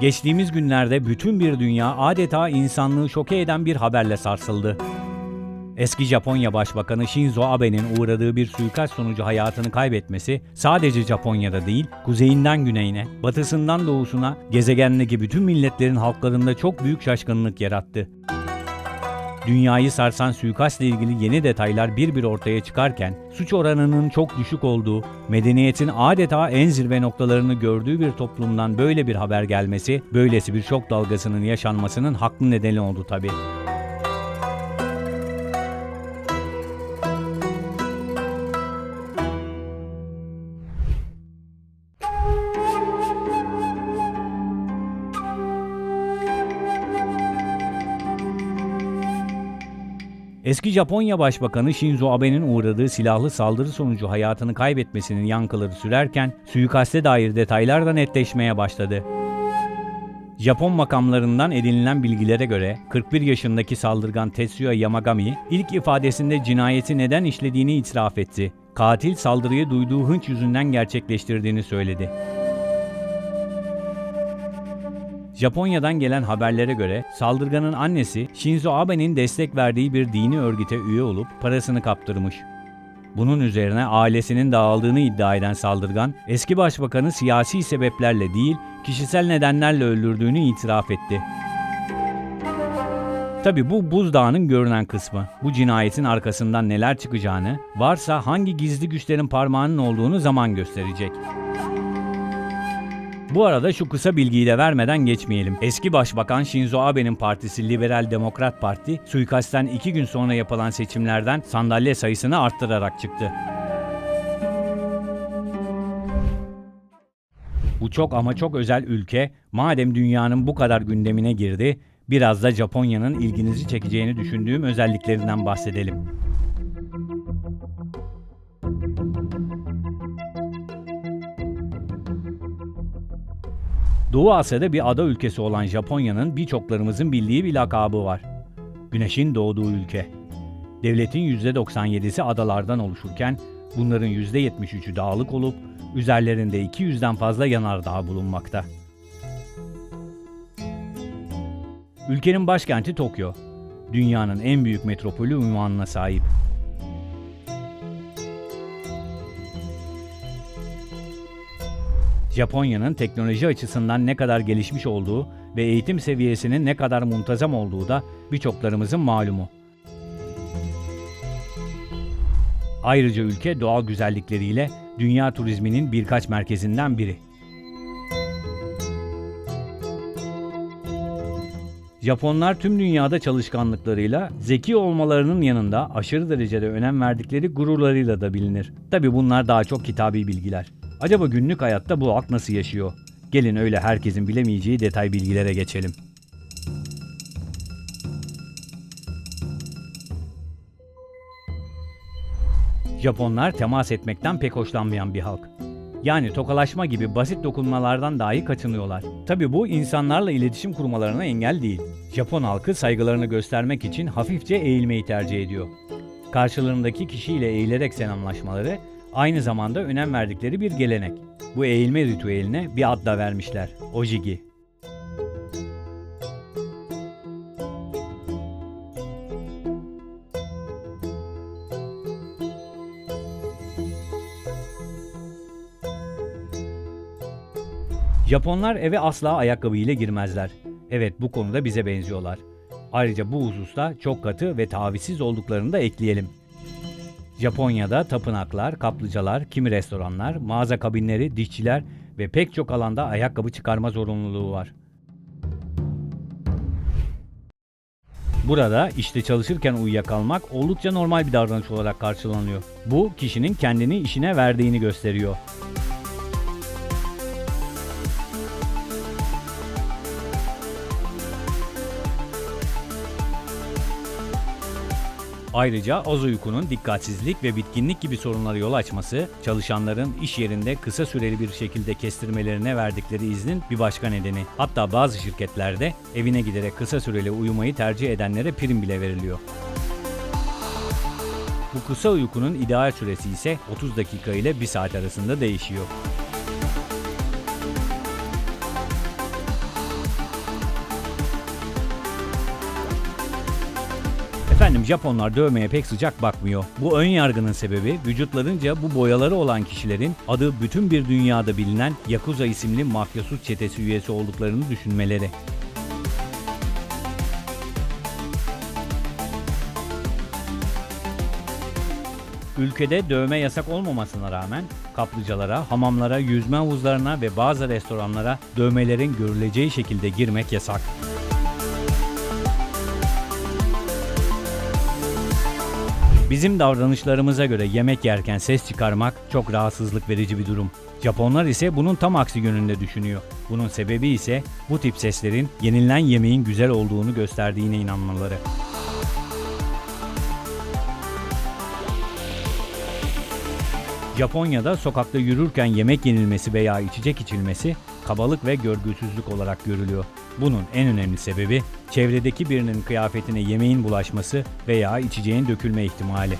Geçtiğimiz günlerde bütün bir dünya adeta insanlığı şoke eden bir haberle sarsıldı. Eski Japonya Başbakanı Shinzo Abe'nin uğradığı bir suikast sonucu hayatını kaybetmesi sadece Japonya'da değil, kuzeyinden güneyine, batısından doğusuna, gezegendeki bütün milletlerin halklarında çok büyük şaşkınlık yarattı. Dünyayı sarsan suikastla ilgili yeni detaylar bir bir ortaya çıkarken, suç oranının çok düşük olduğu, medeniyetin adeta en zirve noktalarını gördüğü bir toplumdan böyle bir haber gelmesi, böylesi bir şok dalgasının yaşanmasının haklı nedeni oldu tabii. Eski Japonya Başbakanı Shinzo Abe'nin uğradığı silahlı saldırı sonucu hayatını kaybetmesinin yankıları sürerken suikaste dair detaylar da netleşmeye başladı. Japon makamlarından edinilen bilgilere göre 41 yaşındaki saldırgan Tetsuya Yamagami ilk ifadesinde cinayeti neden işlediğini itiraf etti. Katil saldırıyı duyduğu hınç yüzünden gerçekleştirdiğini söyledi. Japonya'dan gelen haberlere göre saldırganın annesi Shinzo Abe'nin destek verdiği bir dini örgüte üye olup parasını kaptırmış. Bunun üzerine ailesinin dağıldığını iddia eden saldırgan, eski başbakanı siyasi sebeplerle değil, kişisel nedenlerle öldürdüğünü itiraf etti. Tabi bu buzdağının görünen kısmı. Bu cinayetin arkasından neler çıkacağını, varsa hangi gizli güçlerin parmağının olduğunu zaman gösterecek. Bu arada şu kısa bilgiyi de vermeden geçmeyelim. Eski Başbakan Shinzo Abe'nin partisi Liberal Demokrat Parti, suikastten iki gün sonra yapılan seçimlerden sandalye sayısını arttırarak çıktı. Bu çok ama çok özel ülke, madem dünyanın bu kadar gündemine girdi, biraz da Japonya'nın ilginizi çekeceğini düşündüğüm özelliklerinden bahsedelim. Doğu Asya'da bir ada ülkesi olan Japonya'nın birçoklarımızın bildiği bir lakabı var. Güneşin doğduğu ülke. Devletin %97'si adalardan oluşurken bunların %73'ü dağlık olup üzerlerinde 200'den fazla yanardağ bulunmakta. Ülkenin başkenti Tokyo. Dünyanın en büyük metropolü unvanına sahip. Japonya'nın teknoloji açısından ne kadar gelişmiş olduğu ve eğitim seviyesinin ne kadar muntazam olduğu da birçoklarımızın malumu. Ayrıca ülke doğal güzellikleriyle dünya turizminin birkaç merkezinden biri. Japonlar tüm dünyada çalışkanlıklarıyla zeki olmalarının yanında aşırı derecede önem verdikleri gururlarıyla da bilinir. Tabi bunlar daha çok kitabi bilgiler. Acaba günlük hayatta bu halk nasıl yaşıyor? Gelin öyle herkesin bilemeyeceği detay bilgilere geçelim. Japonlar temas etmekten pek hoşlanmayan bir halk. Yani tokalaşma gibi basit dokunmalardan dahi kaçınıyorlar. Tabi bu insanlarla iletişim kurmalarına engel değil. Japon halkı saygılarını göstermek için hafifçe eğilmeyi tercih ediyor. Karşılarındaki kişiyle eğilerek selamlaşmaları aynı zamanda önem verdikleri bir gelenek. Bu eğilme ritüeline bir ad da vermişler. Ojigi. Japonlar eve asla ayakkabı ile girmezler. Evet bu konuda bize benziyorlar. Ayrıca bu hususta çok katı ve tavizsiz olduklarını da ekleyelim. Japonya'da tapınaklar, kaplıcalar, kimi restoranlar, mağaza kabinleri, dişçiler ve pek çok alanda ayakkabı çıkarma zorunluluğu var. Burada işte çalışırken uyuyakalmak oldukça normal bir davranış olarak karşılanıyor. Bu kişinin kendini işine verdiğini gösteriyor. Ayrıca az uykunun dikkatsizlik ve bitkinlik gibi sorunlara yol açması, çalışanların iş yerinde kısa süreli bir şekilde kestirmelerine verdikleri iznin bir başka nedeni. Hatta bazı şirketlerde evine giderek kısa süreli uyumayı tercih edenlere prim bile veriliyor. Bu kısa uykunun ideal süresi ise 30 dakika ile 1 saat arasında değişiyor. Efendim Japonlar dövmeye pek sıcak bakmıyor. Bu ön yargının sebebi vücutlarınca bu boyaları olan kişilerin adı bütün bir dünyada bilinen Yakuza isimli mafyasuz çetesi üyesi olduklarını düşünmeleri. Ülkede dövme yasak olmamasına rağmen kaplıcalara, hamamlara, yüzme havuzlarına ve bazı restoranlara dövmelerin görüleceği şekilde girmek yasak. Bizim davranışlarımıza göre yemek yerken ses çıkarmak çok rahatsızlık verici bir durum. Japonlar ise bunun tam aksi yönünde düşünüyor. Bunun sebebi ise bu tip seslerin yenilen yemeğin güzel olduğunu gösterdiğine inanmaları. Japonya'da sokakta yürürken yemek yenilmesi veya içecek içilmesi kabalık ve görgüsüzlük olarak görülüyor. Bunun en önemli sebebi çevredeki birinin kıyafetine yemeğin bulaşması veya içeceğin dökülme ihtimali.